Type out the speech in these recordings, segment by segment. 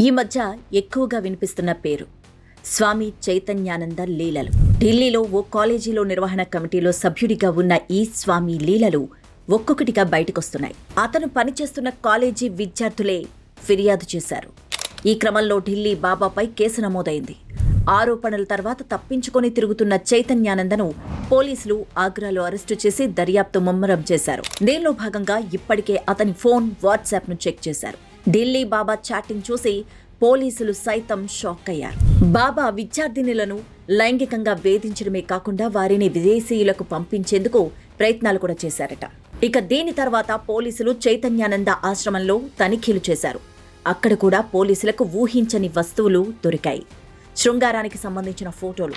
ఈ మధ్య ఎక్కువగా వినిపిస్తున్న పేరు. స్వామి చైతన్యానంద లీలలు. ఢిల్లీలో ఓ కాలేజీలో నిర్వహణ కమిటీలో సభ్యుడిగా ఉన్న ఈ స్వామి లీలలు ఒక్కొక్కటిగా బయటకొస్తున్నాయి. అతను పనిచేస్తున్న కాలేజీ విద్యార్థులే ఫిర్యాదు చేశారు. ఈ క్రమంలో ఢిల్లీ బాబాపై కేసు నమోదైంది. ఆరోపణల తర్వాత తప్పించుకొని తిరుగుతున్న చైతన్యానందను పోలీసులు ఆగ్రాలో అరెస్టు చేసి దర్యాప్తు ముమ్మరం చేశారు. దీనిలో భాగంగా ఇప్పటికే అతని ఫోన్ వాట్సాప్ను చెక్ చేశారు. ఢిల్లీ బాబా చాటింగ్ చూసి పోలీసులు సైతం షాక్ అయ్యారు బాబా విద్యార్థినులను లైంగికంగా వేధించడమే కాకుండా వారిని విదేశీయులకు పంపించేందుకు ప్రయత్నాలు కూడా చేశారట. ఇక దీని తర్వాత పోలీసులు చైతన్యానంద ఆశ్రమంలో తనిఖీలు చేశారు. అక్కడ కూడా పోలీసులకు ఊహించని వస్తువులు దొరికాయి. శృంగారానికి సంబంధించిన ఫోటోలు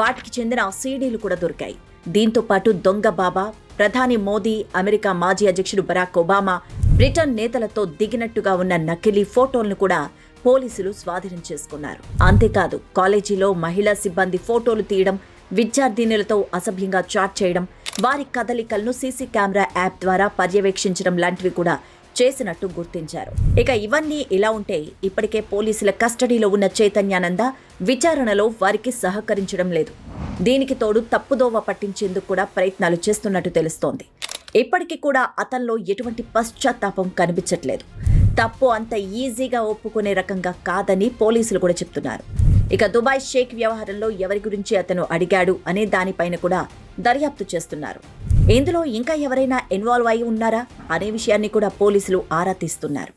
వాటికి చెందిన సీడీలు కూడా దొరికాయి. దీంతో పాటు దొంగ బాబా ప్రధాని మోదీ అమెరికా మాజీ అధ్యక్షుడు బరాక్ ఒబామా బ్రిటన్ నేతలతో దిగినట్టుగా ఉన్న నకిలీ ఫోటోలను కూడా పోలీసులు స్వాధీనం చేసుకున్నారు. అంతేకాదు కాలేజీలో మహిళా సిబ్బంది ఫోటోలు తీయడం విద్యార్థినులతో అసభ్యంగా చాట్ చేయడం వారి కదలికలను సీసీ కెమెరా యాప్ ద్వారా పర్యవేక్షించడం లాంటివి కూడా చేసినట్టు గుర్తించారు. ఇక ఇవన్నీ ఇలా ఉంటే ఇప్పటికే పోలీసుల కస్టడీలో ఉన్న చైతన్యానంద విచారణలో వారికి సహకరించడం లేదు. దీనికి తోడు తప్పుదోవ పట్టించేందుకు కూడా ప్రయత్నాలు చేస్తున్నట్టు తెలుస్తోంది. ఇప్పటికీ కూడా అతనిలో ఎటువంటి పశ్చాత్తాపం కనిపించట్లేదు. తప్పు అంత ఈజీగా ఒప్పుకునే రకంగా కాదని పోలీసులు కూడా చెప్తున్నారు. ఇక దుబాయ్ షేక్ వ్యవహారంలో ఎవరి గురించి అతను అడిగాడు అనే దానిపైన కూడా దర్యాప్తు చేస్తున్నారు. ఇందులో ఇంకా ఎవరైనా ఇన్వాల్వ్ అయి ఉన్నారా అనే విషయాన్ని కూడా పోలీసులు ఆరా తీస్తున్నారు.